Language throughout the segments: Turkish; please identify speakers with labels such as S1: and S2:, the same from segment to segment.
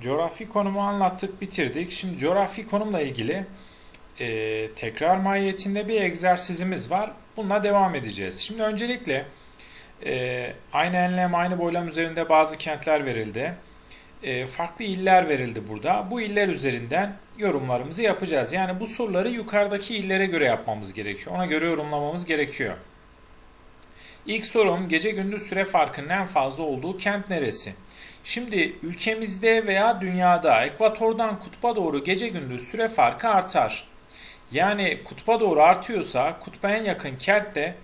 S1: Coğrafi konumu anlattık, bitirdik. Şimdi coğrafi konumla ilgili e, tekrar mahiyetinde bir egzersizimiz var. Bununla devam edeceğiz. Şimdi öncelikle e, aynı enlem, aynı boylam üzerinde bazı kentler verildi. E, farklı iller verildi burada. Bu iller üzerinden yorumlarımızı yapacağız. Yani bu soruları yukarıdaki illere göre yapmamız gerekiyor. Ona göre yorumlamamız gerekiyor. İlk sorum gece gündüz süre farkının en fazla olduğu kent neresi? Şimdi ülkemizde veya dünyada ekvatordan kutba doğru gece gündüz süre farkı artar. Yani kutba doğru artıyorsa kutba en yakın kentte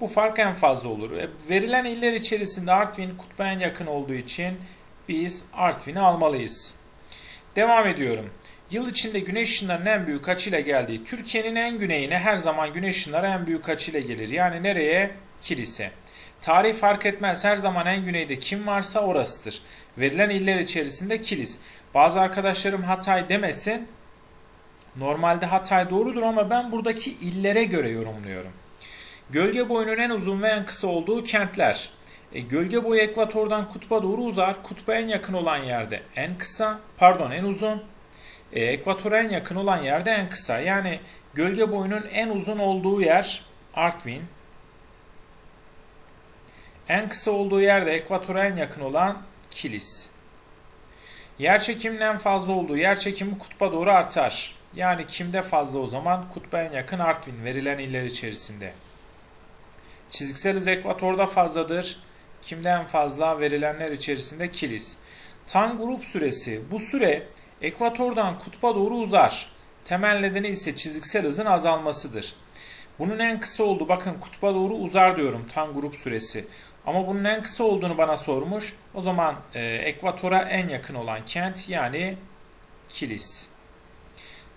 S1: bu fark en fazla olur. E, verilen iller içerisinde Artvin kutba en yakın olduğu için biz Artvin'i almalıyız. Devam ediyorum. Yıl içinde güneş ışınlarının en büyük açıyla geldiği Türkiye'nin en güneyine her zaman güneş ışınları en büyük açıyla gelir. Yani nereye? Kilise. Tarih fark etmez her zaman en güneyde kim varsa orasıdır. Verilen iller içerisinde Kilis. Bazı arkadaşlarım Hatay demesin. Normalde Hatay doğrudur ama ben buradaki illere göre yorumluyorum. Gölge boyunun en uzun ve en kısa olduğu kentler. E, gölge boyu ekvatordan kutba doğru uzar. Kutba en yakın olan yerde en kısa, pardon en uzun. E, ekvatora en yakın olan yerde en kısa. Yani gölge boyunun en uzun olduğu yer Artvin. En kısa olduğu yerde ekvatora en yakın olan Kilis. Yer çekiminin en fazla olduğu yer çekimi kutba doğru artar. Yani kimde fazla o zaman? Kutba en yakın Artvin verilen iller içerisinde. Çizgisel hız ekvatorda fazladır. Kimde en fazla? Verilenler içerisinde Kilis. Tan grup süresi. Bu süre ekvatordan kutba doğru uzar. Temel nedeni ise çizgisel hızın azalmasıdır. Bunun en kısa olduğu bakın kutba doğru uzar diyorum tan grup süresi. Ama bunun en kısa olduğunu bana sormuş. O zaman e, ekvatora en yakın olan kent yani Kilis.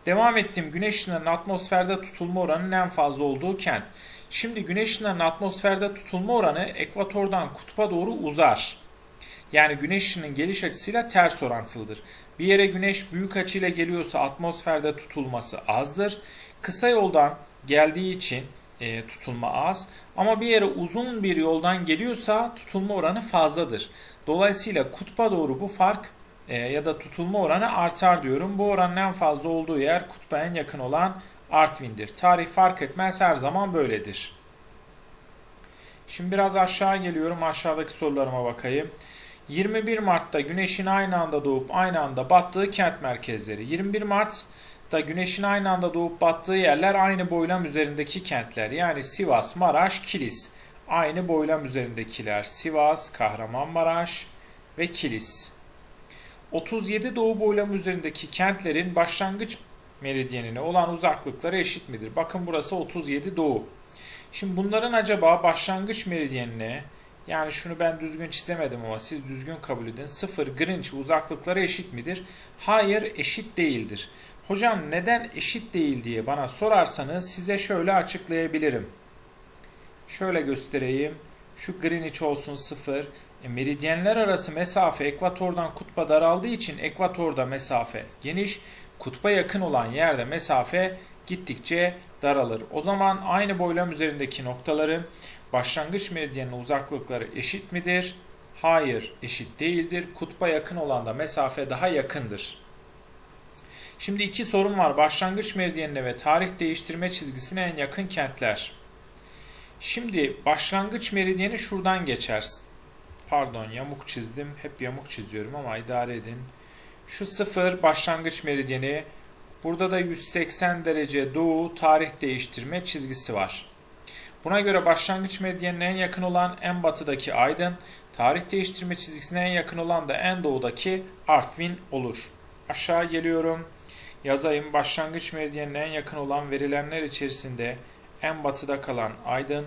S1: Devam ettim. Güneş ışınlarının atmosferde tutulma oranının en fazla olduğu kent. Şimdi güneş ışınlarının atmosferde tutulma oranı ekvatordan kutba doğru uzar. Yani güneş ışının geliş açısıyla ters orantılıdır. Bir yere güneş büyük açıyla geliyorsa atmosferde tutulması azdır. Kısa yoldan geldiği için e, tutulma az. Ama bir yere uzun bir yoldan geliyorsa tutulma oranı fazladır. Dolayısıyla kutba doğru bu fark e, ya da tutulma oranı artar diyorum. Bu oranın en fazla olduğu yer kutba en yakın olan Artvin'dir. Tarih fark etmez her zaman böyledir. Şimdi biraz aşağı geliyorum. Aşağıdaki sorularıma bakayım. 21 Mart'ta güneşin aynı anda doğup aynı anda battığı kent merkezleri. 21 Mart'ta güneşin aynı anda doğup battığı yerler aynı boylam üzerindeki kentler. Yani Sivas, Maraş, Kilis. Aynı boylam üzerindekiler. Sivas, Kahramanmaraş ve Kilis. 37 doğu boylamı üzerindeki kentlerin başlangıç meridyenine olan uzaklıkları eşit midir? Bakın burası 37 doğu. Şimdi bunların acaba başlangıç meridyenine yani şunu ben düzgün çizemedim ama siz düzgün kabul edin. 0 Greenwich uzaklıkları eşit midir? Hayır eşit değildir. Hocam neden eşit değil diye bana sorarsanız size şöyle açıklayabilirim. Şöyle göstereyim. Şu Greenwich olsun 0. E, meridyenler arası mesafe ekvatordan kutba daraldığı için ekvatorda mesafe geniş. Kutba yakın olan yerde mesafe gittikçe daralır. O zaman aynı boylam üzerindeki noktaların başlangıç meridyenine uzaklıkları eşit midir? Hayır, eşit değildir. Kutba yakın olan da mesafe daha yakındır. Şimdi iki sorun var. Başlangıç meridyenine ve tarih değiştirme çizgisine en yakın kentler. Şimdi başlangıç meridyeni şuradan geçer. Pardon yamuk çizdim. Hep yamuk çiziyorum ama idare edin. Şu sıfır başlangıç meridyeni. Burada da 180 derece doğu tarih değiştirme çizgisi var. Buna göre başlangıç meridyenine en yakın olan en batıdaki Aydın, tarih değiştirme çizgisine en yakın olan da en doğudaki Artvin olur. Aşağı geliyorum. Yazayım başlangıç meridyenine en yakın olan verilenler içerisinde en batıda kalan Aydın,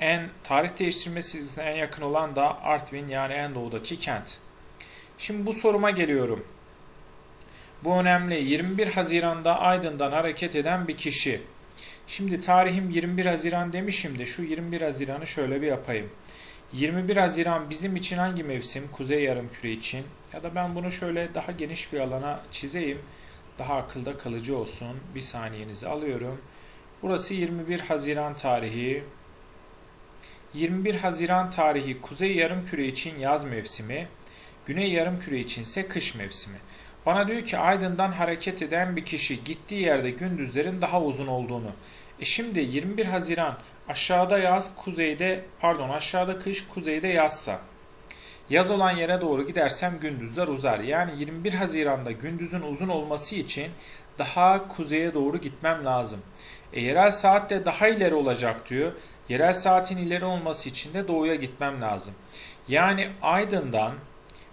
S1: en tarih değiştirme çizgisine en yakın olan da Artvin yani en doğudaki kent. Şimdi bu soruma geliyorum. Bu önemli. 21 Haziran'da Aydın'dan hareket eden bir kişi. Şimdi tarihim 21 Haziran demişim de şu 21 Haziran'ı şöyle bir yapayım. 21 Haziran bizim için hangi mevsim? Kuzey yarımküre için. Ya da ben bunu şöyle daha geniş bir alana çizeyim. Daha akılda kalıcı olsun. Bir saniyenizi alıyorum. Burası 21 Haziran tarihi. 21 Haziran tarihi Kuzey yarımküre için yaz mevsimi. Güney yarımküre içinse kış mevsimi. Bana diyor ki Aydın'dan hareket eden bir kişi gittiği yerde gündüzlerin daha uzun olduğunu. E şimdi 21 Haziran aşağıda yaz, kuzeyde pardon aşağıda kış, kuzeyde yazsa. Yaz olan yere doğru gidersem gündüzler uzar. Yani 21 Haziran'da gündüzün uzun olması için daha kuzeye doğru gitmem lazım. E, yerel saat de daha ileri olacak diyor. Yerel saatin ileri olması için de doğuya gitmem lazım. Yani Aydın'dan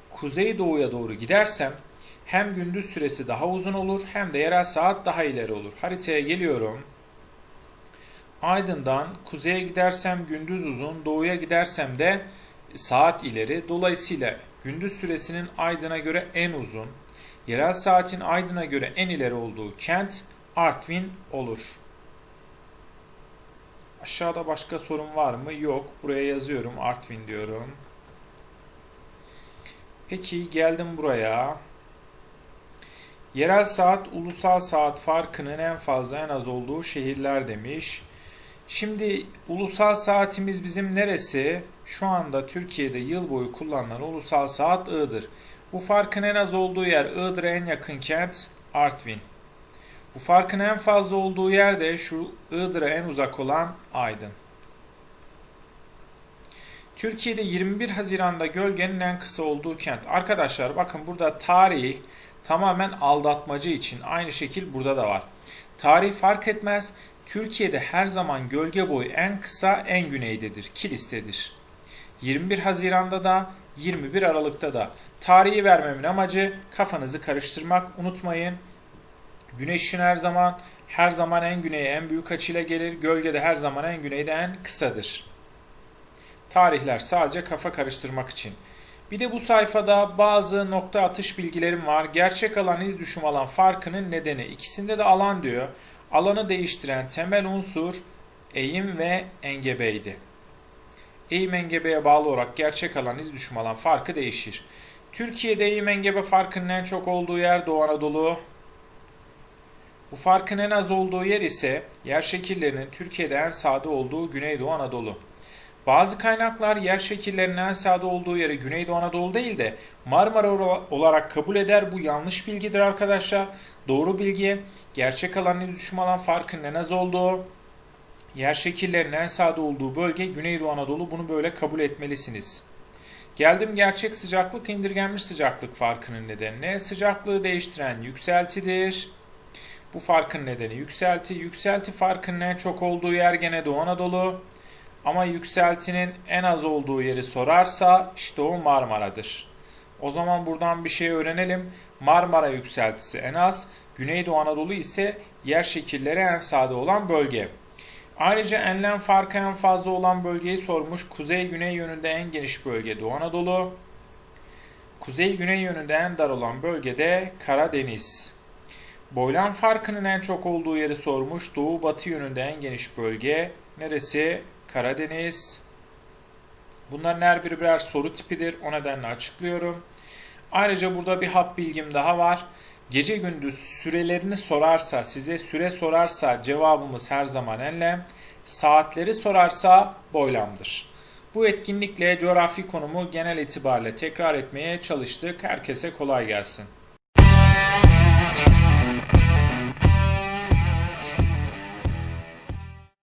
S1: kuzey doğuya doğru gidersem hem gündüz süresi daha uzun olur hem de yerel saat daha ileri olur. Haritaya geliyorum. Aydın'dan kuzeye gidersem gündüz uzun, doğuya gidersem de saat ileri. Dolayısıyla gündüz süresinin Aydın'a göre en uzun, yerel saatin Aydın'a göre en ileri olduğu kent Artvin olur. Aşağıda başka sorun var mı? Yok. Buraya yazıyorum. Artvin diyorum. Peki geldim buraya. Yerel saat, ulusal saat farkının en fazla en az olduğu şehirler demiş. Şimdi ulusal saatimiz bizim neresi? Şu anda Türkiye'de yıl boyu kullanılan ulusal saat Iğdır. Bu farkın en az olduğu yer Iğdır'a en yakın kent Artvin. Bu farkın en fazla olduğu yer de şu Iğdır'a en uzak olan Aydın. Türkiye'de 21 Haziran'da gölgenin en kısa olduğu kent. Arkadaşlar bakın burada tarih tamamen aldatmacı için aynı şekil burada da var. Tarih fark etmez. Türkiye'de her zaman gölge boyu en kısa en güneydedir. Kilis'tedir. 21 Haziran'da da 21 Aralık'ta da. Tarihi vermemin amacı kafanızı karıştırmak. Unutmayın. Güneşin her zaman her zaman en güneye en büyük açıyla gelir. Gölge de her zaman en güneyde en kısadır. Tarihler sadece kafa karıştırmak için. Bir de bu sayfada bazı nokta atış bilgilerim var. Gerçek alan iz düşüm alan farkının nedeni. İkisinde de alan diyor. Alanı değiştiren temel unsur eğim ve engebeydi. Eğim engebeye bağlı olarak gerçek alan iz düşüm alan farkı değişir. Türkiye'de eğim engebe farkının en çok olduğu yer Doğu Anadolu. Bu farkın en az olduğu yer ise yer şekillerinin Türkiye'de en sade olduğu Güneydoğu Anadolu. Bazı kaynaklar yer şekillerinin en sade olduğu yeri Güneydoğu Anadolu değil de Marmara olarak kabul eder. Bu yanlış bilgidir arkadaşlar. Doğru bilgi gerçek alan ile düşüm alan farkının en az olduğu, yer şekillerinin en sade olduğu bölge Güneydoğu Anadolu. Bunu böyle kabul etmelisiniz. Geldim gerçek sıcaklık indirgenmiş sıcaklık farkının nedenine. Sıcaklığı değiştiren yükseltidir. Bu farkın nedeni yükselti. Yükselti farkının en çok olduğu yer gene Doğu Anadolu. Ama yükseltinin en az olduğu yeri sorarsa işte o Marmara'dır. O zaman buradan bir şey öğrenelim. Marmara yükseltisi en az, Güneydoğu Anadolu ise yer şekilleri en sade olan bölge. Ayrıca enlem farkı en fazla olan bölgeyi sormuş. Kuzey-güney yönünde en geniş bölge Doğu Anadolu. Kuzey-güney yönünde en dar olan bölgede Karadeniz. Boylan farkının en çok olduğu yeri sormuş. Doğu-batı yönünde en geniş bölge neresi? Karadeniz. Bunların her biri birer soru tipidir. O nedenle açıklıyorum. Ayrıca burada bir hap bilgim daha var. Gece gündüz sürelerini sorarsa, size süre sorarsa cevabımız her zaman enlem. Saatleri sorarsa boylamdır. Bu etkinlikle coğrafi konumu genel itibariyle tekrar etmeye çalıştık. Herkese kolay gelsin.